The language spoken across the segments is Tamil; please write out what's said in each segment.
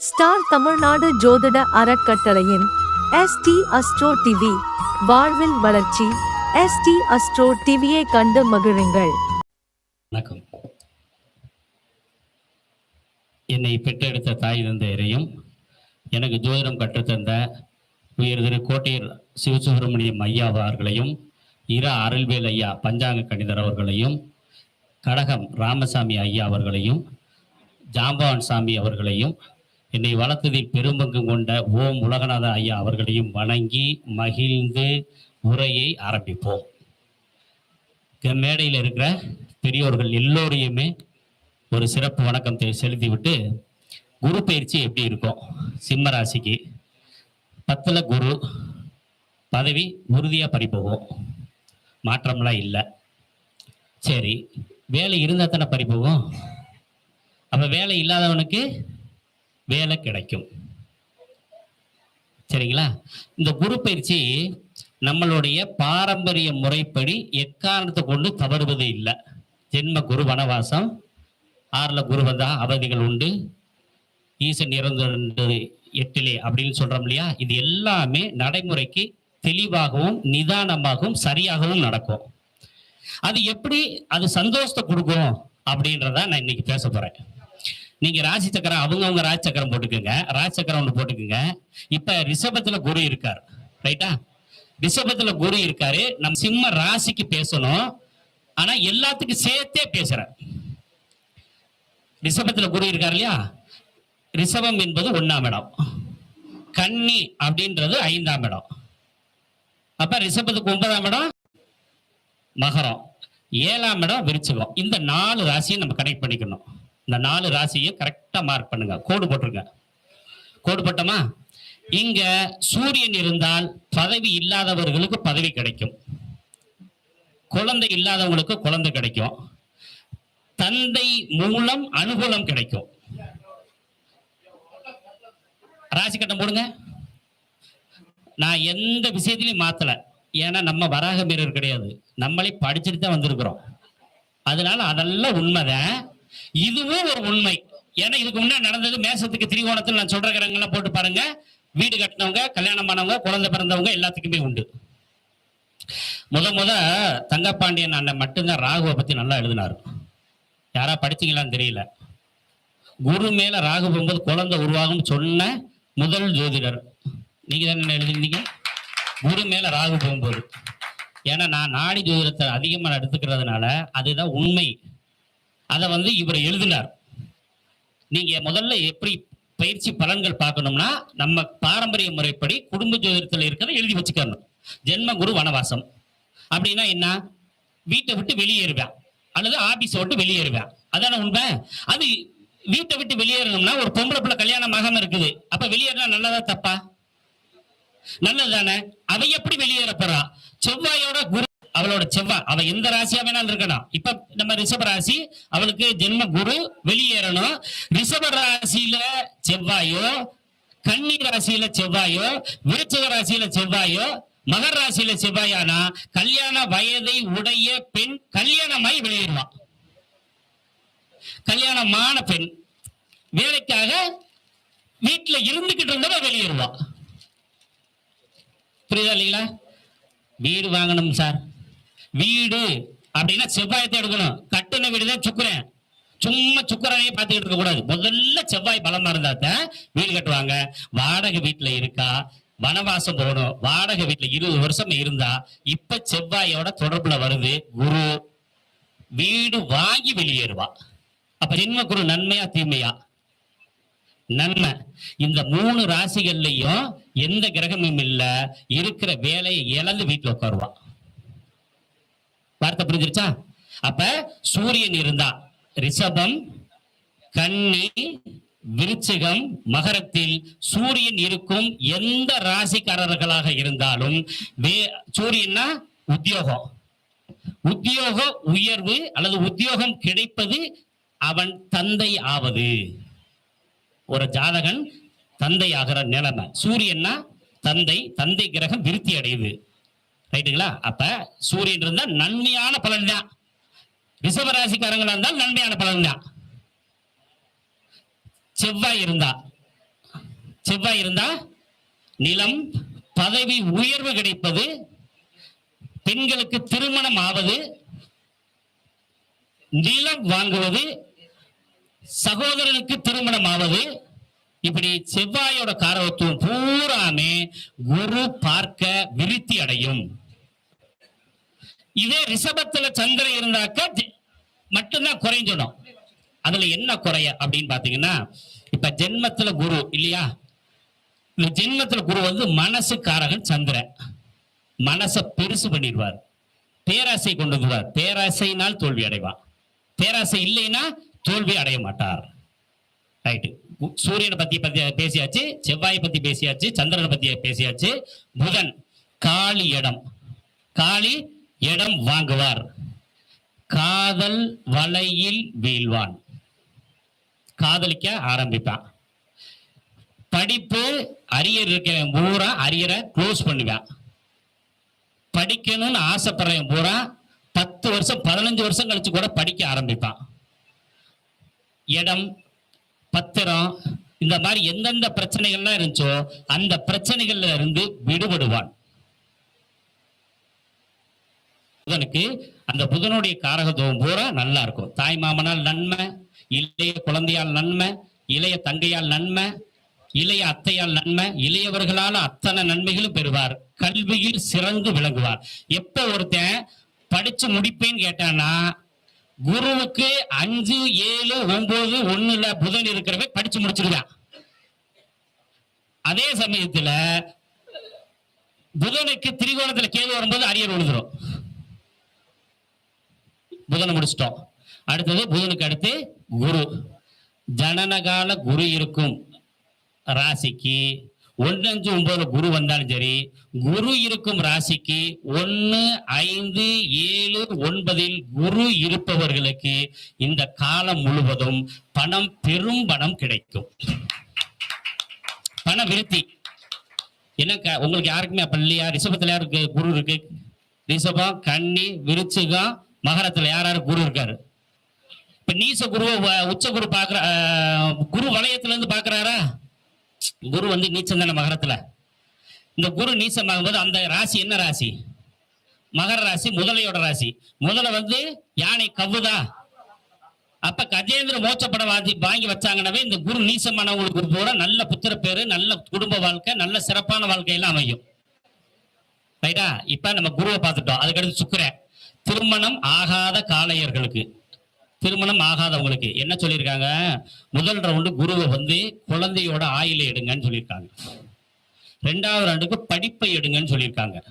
ஸ்டார் தமிழ்நாடு ஜோதிட அறக்கட்டளையின் எஸ்டி அஸ்ட்ரோ டிவி வாழ்வில் வளர்ச்சி. எஸ்டி அஸ்ட்ரோ டிவியை கண்டு மகிழுங்கள். வணக்கம். என்னை பெற்றெடுத்த தாய் தந்தையரையும் எனக்கு ஜோதிடம் கற்றுத்தந்த உயர் திரு கோட்டையர் சிவசுப்பிரமணியம் ஐயா அவர்களையும் இரா அருள்வேல் ஐயா பஞ்சாங்க கணிதர் அவர்களையும் கடகம் ராமசாமி ஐயா அவர்களையும் ஜாம்பவான் சாமி அவர்களையும் என்னை வளர்த்ததில் பெரும்பங்கு கொண்ட ஓம் உலகநாத ஐயா அவர்களையும் வணங்கி மகிழ்ந்து உரையை ஆரம்பிப்போம். மேடையில் இருக்கிற பெரியோர்கள் எல்லோரையுமே ஒரு சிறப்பு வணக்கம் செலுத்திவிட்டு குரு பயிற்சி எப்படி இருக்கும்? சிம்ம ராசிக்கு பத்தில் குரு பதவி உறுதியாக பறிப்போகும் மாற்றம்லாம் இல்லை. சரி வேலை இருந்தால் தானே பறிப்போகும் அப்போ வேலை இல்லாதவனுக்கு வேலை கிடைக்கும். சரிங்களா? இந்த குரு பயிற்சி நம்மளுடைய பாரம்பரிய முறைப்படி எக்காரணத்தை கொண்டு தவறுவது இல்லை. ஜென்ம குரு வனவாசம். ஆறுல குரு வந்தா அவதிகள் உண்டு. ஈசன் இறந்து எட்டிலே அப்படின்னு சொல்றோம் இல்லையா? இது எல்லாமே நடைமுறைக்கு தெளிவாகவும் நிதானமாகவும் சரியாகவும் நடக்கும். அது எப்படி? அது சந்தோஷத்தை கொடுக்கும் அப்படின்றத நான் இன்னைக்கு பேச போறேன். நீங்க ராசி சக்கரம் அவங்கவுங்க ராசி சக்கரம் போட்டுக்கோங்க. ராசி சக்கரம் ஒன்று போட்டுக்கோங்க. இப்ப ரிஷபத்துல குரு இருக்கார். ரைட்டா ரிஷபத்துல குரு இருக்காரு. நம்ம சிம்ம ராசிக்கு பேசணும். ஆனா எல்லாத்துக்கும் சேர்த்தே பேசுற ரிஷபத்துல குரு இருக்கார் இல்லையா? ரிஷபம் என்பது ஒன்னாம் இடம். கன்னி அப்படின்றது ஐந்தாம் இடம். அப்ப ரிஷபத்துக்கு ஒன்பதாம் இடம்? மகரம். ஏழாம் இடம் விருச்சகம். இந்த நாலு ராசியை நம்ம கனெக்ட் பண்ணிக்கணும். இந்த நாலு ராசியை கரெக்டா மார்க் பண்ணுங்க. கோடு போட்டிருங்க. கோடு போட்டோமா? இங்க சூரியன் இருந்தால் பதவி இல்லாதவர்களுக்கு பதவி கிடைக்கும். குழந்தை இல்லாதவங்களுக்கு குழந்தை கிடைக்கும். தந்தை மூலம் அனுகூலம் கிடைக்கும். ராசி கட்டம் போடுங்க. நான் எந்த விஷயத்திலையும் மாத்தல. ஏன்னா நம்ம வராக மீறர் கிடையாது. நம்மளே படிச்சுட்டு தான் வந்திருக்கிறோம். அதனால அதெல்லாம் உண்மைதான். இதுவும் ஒரு உண்மை. ஏன்னா இதுக்கு முன்னாடி நடந்தது மேசத்துக்கு திரிகோணத்தில் நான் சொல்ற கிரகங்கள்லாம் போட்டு பாருங்க. வீடு கட்டினவங்க கல்யாணம் பண்ணவங்க குழந்தை பிறந்தவங்க எல்லாத்துக்குமே உண்டு. முத முத தங்கப்பாண்டியன் அண்ணன் மட்டும்தான் ராகுவை பத்தி நல்லா எழுதினாரு. யாரா படிச்சீங்களான்னு தெரியல. குரு மேல ராகு போகும்போது குழந்தை உருவாகும் சொன்ன முதல் ஜோதிடர். நீங்க தானே எழுதிருந்தீங்க குரு மேல ராகு போகும்போது. ஏன்னா நான் நாடி ஜோதிடத்தை அதிகமாக எடுத்துக்கிறதுனால அதுதான் உண்மை. அதை வந்து இவர் எழுதினார். நீங்க முதல்ல எப்படி பயிற்சி பலன்கள் பார்க்கணும்னா நம்ம பாரம்பரிய முறைப்படி குடும்ப ஜோதிடத்தில் இருக்கிறத எழுதி வச்சுக்கணும். ஜென்ம குரு வனவாசம். அப்படின்னா என்ன? வீட்டை விட்டு வெளியேறுவேன். அல்லது ஆபீஸை விட்டு வெளியேறுவேன். அதான உண்மை? அது வீட்டை விட்டு வெளியேறணும்னா ஒரு பொம்பளை பிள்ளை கல்யாணம் ஆகாம இருக்குது. அப்ப வெளியேறினா நல்லதா தப்பா? நல்லது தானே அவ எப்படி வெளியேற போறா? செவ்வாயோட குரு அவளோட செவ்வாய் அவ எந்த ராசியா வேணாலும் இருக்கணும் இப்ப நம்ம ரிஷப ராசி அவளுக்கு ஜென்ம குரு வெளியேறணும். ரிஷப ராசியில செவ்வாயோ கன்னி ராசியில செவ்வாயோ விருச்சக ராசியில செவ்வாயோ மகர் ராசியில செவ்வாயானா கல்யாண வயதை உடைய பெண் கல்யாணமாய் வெளியேறுவான் கல்யாணமான பெண் வேலைக்காக வீட்டுல இருந்துகிட்டு இருந்தவ வெளியேறுவான் புரியுதா இல்லைங்களா? வீடு வாங்கணும் சார். வீடு அப்படின்னா செவ்வாயத்தை எடுக்கணும். கட்டுன வீடு தான் சுக்குறேன் சும்மா சுக்கரனையே பார்த்துக்கிட்டு இருக்க கூடாது. முதல்ல செவ்வாய் பலமா இருந்தா தான் வீடு கட்டுவாங்க. வாடகை வீட்டுல இருக்கா? வனவாசம் போகணும். வாடகை வீட்டுல இருபது வருஷம் இருந்தா இப்ப செவ்வாயோட தொடர்புல வருது குரு. வீடு வாங்கி வெளியேறுவா. அப்ப ஜென்ம குரு நன்மையா தீமையா? நன்மை. இந்த மூணு ராசிகள்லயும் எந்த கிரகமும் இல்ல. இருக்கிற வேலையை இழந்து வீட்டுல உட்காருவான் வார்த்தை புரிஞ்சிருச்சா? அப்ப சூரியன் இருந்தா ரிஷபம் கன்னி விருச்சிகம் மகரத்தில் சூரியன் இருக்கும் எந்த ராசிக்காரர்களாக இருந்தாலும் வே சூரியன்னா உத்தியோகம். உத்தியோக உயர்வு அல்லது உத்தியோகம் கிடைப்பது அவன் தந்தை ஆவது. ஒரு ஜாதகன் தந்தை ஆகிற நிலைமை. சூரியன்னா தந்தை தந்தை கிரகம் விருத்தி அடையுது ரைட்டுங்களா அப்ப சூரியன் இருந்தா நன்மையான பலன் தான் ரிஷபராசிக்காரங்களா இருந்தால் நன்மையான பலன் தான் செவ்வாய் இருந்தா செவ்வாய் இருந்தா நிலம் பதவி உயர்வு கிடைப்பது பெண்களுக்கு திருமணம் ஆவது நிலம் வாங்குவது சகோதரனுக்கு திருமணம் ஆவது இப்படி செவ்வாயோட காரகத்துவம் பூராமே குரு பார்க்க விருத்தி அடையும். இதே ரிஷபத்துல சந்திரன் இருந்தாக்க ஜெ- மட்டும்தான் குறைஞ்சிடும் அதுல என்ன குறைய அப்படின்னு பாத்தீங்கன்னா இப்ப ஜென்மத்துல குரு இல்லையா? இந்த ஜென்மத்துல குரு வந்து மனசு காரகன் சந்திரன். மனசை பெருசு பண்ணிடுவார். பேராசை கொண்டு வந்துருவார் பேராசையினால் தோல்வி அடைவான் பேராசை இல்லைன்னா தோல்வி அடைய மாட்டார். ரைட்டு சூரியனை பத்தி பத்தி பேசியாச்சு செவ்வாயை பத்தி பேசியாச்சு சந்திரனை பத்தி பேசியாச்சு. புதன் காளி இடம். காளி இடம் வாங்குவார். காதல் வலையில் வீழ்வான். காதலிக்க ஆரம்பிப்பான். படிப்பு அரியர் இருக்கிறவன் பூரா அரியரை க்ளோஸ் பண்ணுவான். படிக்கணும்னு ஆசைப்படுறவன் பூரா பத்து வருஷம் பதினஞ்சு வருஷம் கழிச்சு கூட படிக்க ஆரம்பிப்பான். இடம் பத்திரம் இந்த மாதிரி எந்தெந்த பிரச்சனைகள்லாம் இருந்துச்சோ அந்த பிரச்சனைகள்ல இருந்து விடுபடுவான். புதனுக்கு அந்த புதனுடைய காரகத்துவம் பூரா நல்லா இருக்கும். தாய் மாமனால் நன்மை இளைய குழந்தையால் நன்மை இளைய தங்கையால் நன்மை இளைய அத்தையால் நன்மை இளையவர்களால அத்தனை நன்மைகளும் பெறுவார். கல்வியில் சிறந்து விளங்குவார். எப்ப ஒருத்தன் படிச்சு முடிப்பேன்னு கேட்டானா குருவுக்கு அஞ்சு ஏழு ஒன்பது ஒண்ணுல புதன் இருக்கிறவன் படிச்சு முடிச்சிருவான் அதே சமயத்துல புதனுக்கு திரிகோணத்துல கேது வரும்போது அரியர் விழுந்துரும். புதனை முடிச்சிட்டோம். அடுத்தது புதனுக்கு அடுத்து குரு. ஜனனகால குரு இருக்கும் ராசிக்கு ஒன்று அஞ்சு ஒன்பதுல குரு வந்தாலும் சரி குரு இருக்கும் ராசிக்கு ஒன்று ஐந்து ஏழு ஒன்பதில் குரு இருப்பவர்களுக்கு இந்த காலம் முழுவதும் பணம் பெரும் பணம் கிடைக்கும். பண விருத்தி. என்னக்கா உங்களுக்கு யாருக்குமே அப்ப இல்லையா? ரிஷபத்துல யாருக்கு குரு இருக்கு? ரிஷபம் கன்னி விருச்சிகம் மகரத்துல யார் யாரு குரு இருக்காரு? இப்ப நீச குருவை வ- உச்ச குரு பாக்குற குரு வளையத்துல இருந்து பாக்குறாரா குரு வந்து நீச்சம் தானே மகரத்துல? இந்த குரு நீச்சம் ஆகும்போது அந்த ராசி என்ன ராசி? மகர ராசி முதலையோட ராசி. முதலை வந்து யானை கவ்வுதா? அப்ப கஜேந்திர மோச்சப்பட வாதி வாங்கி வச்சாங்கன்னாவே இந்த குரு நீசமானவங்களுக்கு பூரா நல்ல புத்திர பேரு நல்ல குடும்ப வாழ்க்கை நல்ல சிறப்பான வாழ்க்கையெல்லாம் அமையும். ரைட்டா? இப்ப நம்ம குருவை பார்த்துட்டோம். அதுக்கடுத்து சுக்கிரன். திருமணம் ஆகாத காளையர்களுக்கு. திருமணம் ஆகாதவங்களுக்கு என்ன சொல்லியிருக்காங்க? முதல் ரவுண்டு குருவை வந்து குழந்தையோட ஆயில எடுங்கன்னு சொல்லியிருக்காங்க. ரெண்டாவது ரவுண்டுக்கு படிப்பை எடுங்கன்னு சொல்லியிருக்காங்க.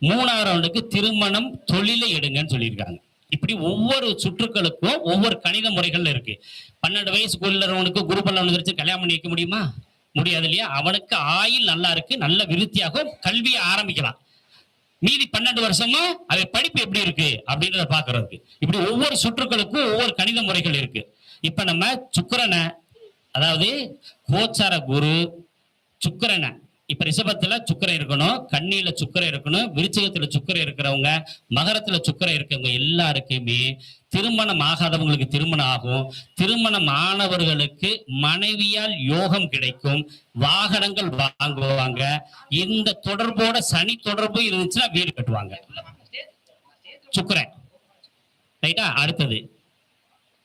மூணாவது ரவுண்டுக்கு திருமணம் தொழிலை எடுங்கன்னு சொல்லியிருக்காங்க. இப்படி ஒவ்வொரு சுற்றுக்களுக்கும் ஒவ்வொரு கணித முறைகள் இருக்கு. பன்னெண்டு வயசுக்குள்ள உள்ளவனுக்கு குரு பல்லவன் வச்சு கல்யாணம் பண்ணி வைக்க முடியுமா? முடியாது இல்லையா? அவனுக்கு ஆயில் நல்லா இருக்கு நல்ல விருத்தியாகும் கல்வியை ஆரம்பிக்கலாம். மீதி பன்னெண்டு வருஷமா அது படிப்பு எப்படி இருக்கு? அப்படின்றத பாக்குறதுக்கு இப்படி ஒவ்வொரு சுற்றுக்களுக்கும் ஒவ்வொரு கணித முறைகள் இருக்கு. இப்ப நம்ம சுக்கரனை அதாவது கோச்சார குரு சுக்கரனை இப்ப ரிஷபத்துல சுக்கரை இருக்கணும் கண்ணியில சுக்கரை இருக்கணும் விருச்சகத்துல சுக்கரை இருக்கிறவங்க மகரத்துல சுக்கரை இருக்கிறவங்க எல்லாருக்குமே திருமணம் ஆகாதவங்களுக்கு திருமணம் ஆகும். திருமணம் ஆனவர்களுக்கு மனைவியால் யோகம் கிடைக்கும். வாகனங்கள் வாங்குவாங்க. இந்த தொடர்போட சனி தொடர்பு இருந்துச்சுன்னா வீடு கட்டுவாங்க. சுக்கரன். ரைட்டா? அடுத்தது.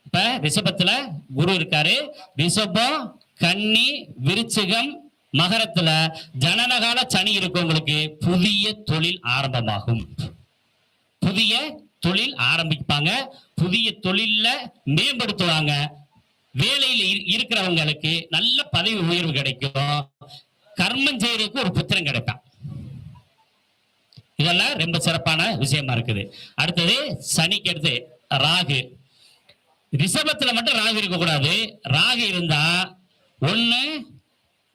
இப்ப ரிஷபத்துல குரு இருக்காரு. ரிஷபம் கன்னி விருச்சிகம் மகரத்துல ஜனனகால சனி இருக்கவங்களுக்கு புதிய தொழில் ஆரம்பமாகும். புதிய தொழில் ஆரம்பிப்பாங்க. புதிய தொழில்ல மேம்படுத்துவாங்க. வேலையில இரு- இருக்கிறவங்களுக்கு நல்ல பதவி உயர்வு கிடைக்கும். கர்மம் செய்யறதுக்கு ஒரு புத்திரம் கிடைக்கும் இதெல்லாம் ரொம்ப சிறப்பான விஷயமா இருக்குது. அடுத்தது சனிக்கு அடுத்து ராகு. ரிஷபத்துல மட்டும் ராகு இருக்கக்கூடாது. ராகு இருந்தா ஒன்னு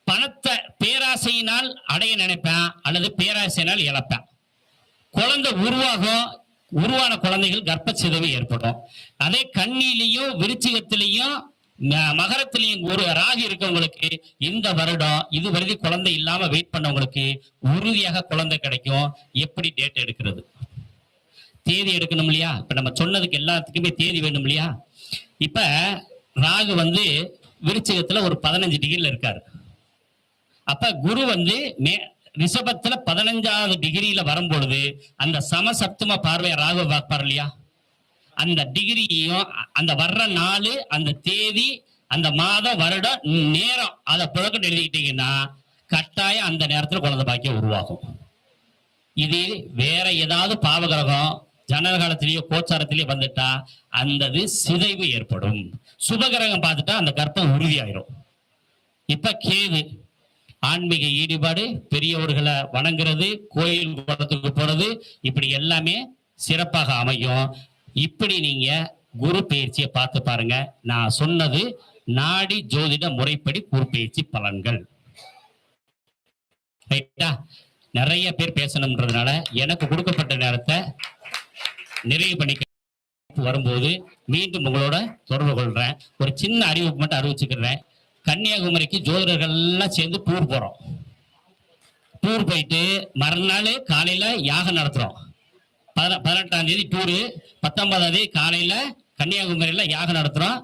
பணத்தை பேராசையினால் அடைய நினைப்பேன் அல்லது பேராசையினால் இழப்பேன். குழந்தை உருவாகும் உருவான குழந்தைகள் கர்ப்பச்சிதைவு ஏற்படும். அதே கண்ணிலையும் விருச்சிகத்திலையும் மகரத்திலையும் ஒரு ராகி இருக்கவங்களுக்கு இந்த வருடம் இது வரைக்கும் குழந்தை இல்லாம வெயிட் பண்ணவங்களுக்கு உறுதியாக குழந்தை கிடைக்கும். எப்படி டேட் எடுக்கிறது? தேதி எடுக்கணும் இல்லையா? இப்ப நம்ம சொன்னதுக்கு எல்லாத்துக்குமே தேதி வேணும் இல்லையா? இப்ப ராகு வந்து விருச்சிகத்துல ஒரு பதினஞ்சு டிகிரில இருக்காரு. அப்ப குரு வந்து மே ரிஷபத்துல பதினஞ்சாவது டிகிரியில வரும்பொழுது அந்த சமசப்தம பார்வையை ராகு பார்ப்பார் இல்லையா? அந்த டிகிரியையும் அந்த வர்ற நாள் அந்த தேதி அந்த மாதம் வருடம் நேரம் அதை புழக்கம் எழுதிக்கிட்டீங்கன்னா கட்டாயம் அந்த நேரத்தில் குழந்தை பாக்கியம் உருவாகும். இது வேற ஏதாவது பாவகிரகம் ஜனகாலத்திலேயோ கோச்சாரத்திலேயோ வந்துட்டா அந்த சிதைவு ஏற்படும். சுபகிரகம் பார்த்துட்டா அந்த கர்ப்பம் உறுதியாயிரும். இப்ப கேது ஆன்மீக ஈடுபாடு பெரியவர்களை வணங்குறது கோயில் குளத்துக்கு போறது இப்படி எல்லாமே சிறப்பாக அமையும். இப்படி நீங்க குரு பயிற்சியை பார்த்து பாருங்க. நான் சொன்னது நாடி ஜோதிட முறைப்படி குரு பயிற்சி பலன்கள். ரைட்டா நிறைய பேர் பேசணும்ன்றதுனால எனக்கு கொடுக்கப்பட்ட நேரத்தை நிறைவு பண்ணிக்க வரும்போது மீண்டும் உங்களோட தொடர்பு கொள்றேன். ஒரு சின்ன அறிவிப்பு மட்டும் அறிவிச்சுக்கிறேன். கன்னியாகுமரிக்கு ஜோதிடர்கள் எல்லாம் சேர்ந்து டூர் போறோம். டூர் போயிட்டு மறுநாள் காலையில யாகம் நடத்துறோம். பதின- பதினெட்டாம் தேதி டூரு பத்தொன்பதாம் தேதி காலையில கன்னியாகுமரியில யாகம் நடத்துறோம்.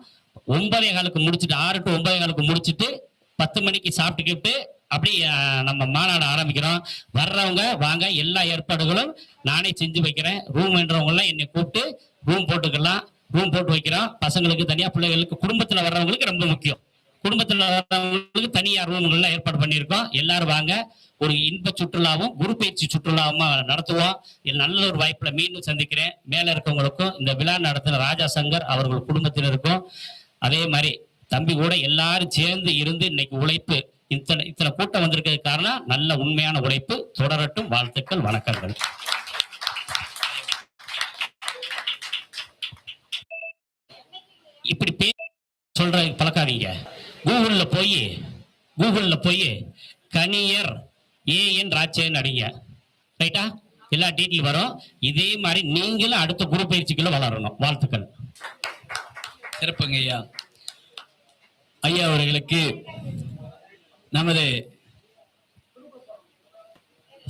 ஒன்பதே காலுக்கு முடிச்சுட்டு ஆறு டு ஒன்பதே காலுக்கு முடிச்சுட்டு பத்து மணிக்கு சாப்பிட்டுக்கிட்டு அப்படி நம்ம மாநாடு ஆரம்பிக்கிறோம். வர்றவங்க வாங்க எல்லா ஏற்பாடுகளும் நானே செஞ்சு வைக்கிறேன். ரூம் என்றவங்க என்னை கூப்பிட்டு ரூம் போட்டுக்கலாம். ரூம் போட்டு வைக்கிறோம். பசங்களுக்கு தனியாக பிள்ளைகளுக்கு குடும்பத்தில் வர்றவங்களுக்கு ரொம்ப முக்கியம். குடும்பத்தில் வர்றவங்களுக்கு தனியார் ரூம்கள்லாம் ஏற்பாடு பண்ணியிருக்கோம். எல்லாரும் வாங்க. ஒரு இன்ப சுற்றுலாவும் குரு பயிற்சி சுற்றுலாவும் நடத்துவோம். நல்ல ஒரு வாய்ப்புல மீண்டும் சந்திக்கிறேன். மேல இருக்கவங்களுக்கும் இந்த விழா நடத்தின ராஜா சங்கர் அவர்கள் குடும்பத்தினருக்கும் அதே மாதிரி தம்பி கூட எல்லாரும் சேர்ந்து இருந்து இன்னைக்கு உழைப்பு இத்தனை இத்தனை கூட்டம் வந்திருக்கிறது காரணம் நல்ல உண்மையான உழைப்பு. தொடரட்டும். வாழ்த்துக்கள் வணக்கங்கள். இப்படி பே சொல்ற பழக்காதீங்க. கூகுள்ல போய் கூகுள்ல போய் கனியர் ஏஎன் ராஜேன்னு அடிங்க ரைட்டா எல்லா டீட்டெயில் வரும். இதே மாதிரி நீங்களும் அடுத்த குரு பயிற்சிக்குள்ள வளரணும். வாழ்த்துக்கள். சிறப்புங்க ஐயா. ஐயா அவர்களுக்கு நமது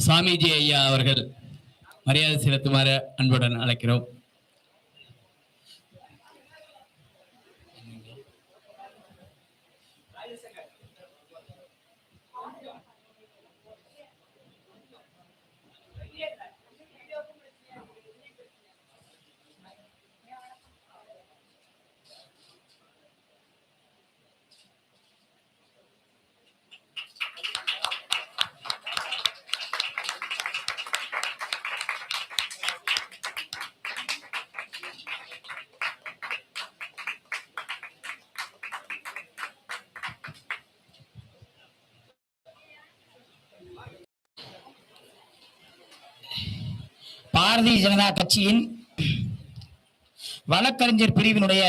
சாமிஜி ஐயா அவர்கள் மரியாதை செலுத்துமாறு அன்புடன் அழைக்கிறோம். பாரதிய ஜனதா கட்சியின் வழக்கறிஞர் பிரிவினுடைய